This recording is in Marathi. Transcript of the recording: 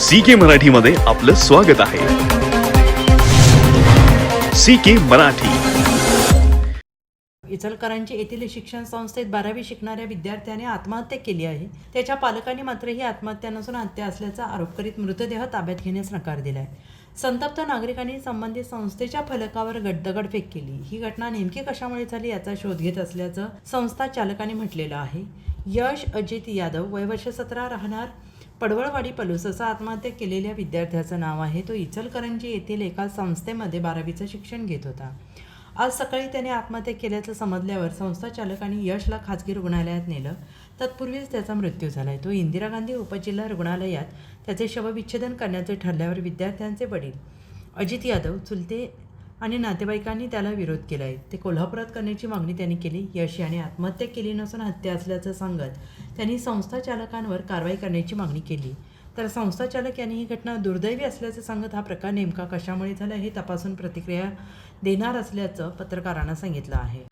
सी के मराठीमध्ये आपलं स्वागत आहे. सी के मराठी. इचलकरंजी येथील शिक्षण संस्थेत बारावी शिकणाऱ्या विद्यार्थ्याने आत्महत्या केली आहे. त्याच्या पालकांनी मात्र ही आत्महत्या नसून हत्या असल्याचा आरोप करीत मृतदेह ताब्यात घेण्यास नकार दिलाय. संतप्त नागरिकांनी संबंधित संस्थेच्या फलकावर गड- दगडफेक केली. ही घटना नेमकी कशामुळे झाली याचा शोध घेत असल्याचं संस्था चालकांनी म्हटलेलं आहे. यश अजित यादव वयवर्ष सतरा राहणार पडवळवाडी पलूस असं आत्महत्या केलेल्या विद्यार्थ्याचं नाव आहे. तो इचलकरंजी येथील एका संस्थेमध्ये बारावीचं शिक्षण घेत होता. आज सकाळी त्याने आत्महत्या केल्याचं समजल्यावर संस्था चालकांनी यशला खाजगी रुग्णालयात नेलं. तत्पूर्वीच त्याचा मृत्यू झाला आहे तो इंदिरा गांधी उपजिल्हा रुग्णालयात त्याचे शवविच्छेदन करण्याचे ठरल्यावर विद्यार्थ्यांचे वडील अजित यादव चुलते आणि नातेवाईकांनी त्याला विरोध केला आहे ते कोल्हापुरात करण्याची मागणी त्यांनी केली. यश याने आत्महत्या केली नसून हत्या असल्याचं सांगत त्यांनी संस्था चालकांवर कारवाई करण्याची मागणी केली. तर संस्था चालक यांनी ही घटना दुर्दैवी असल्याचं सांगत हा प्रकार नेमका कशामुळे झाला हे तपासून प्रतिक्रिया देणार असल्याचं पत्रकारांना सांगितलं आहे.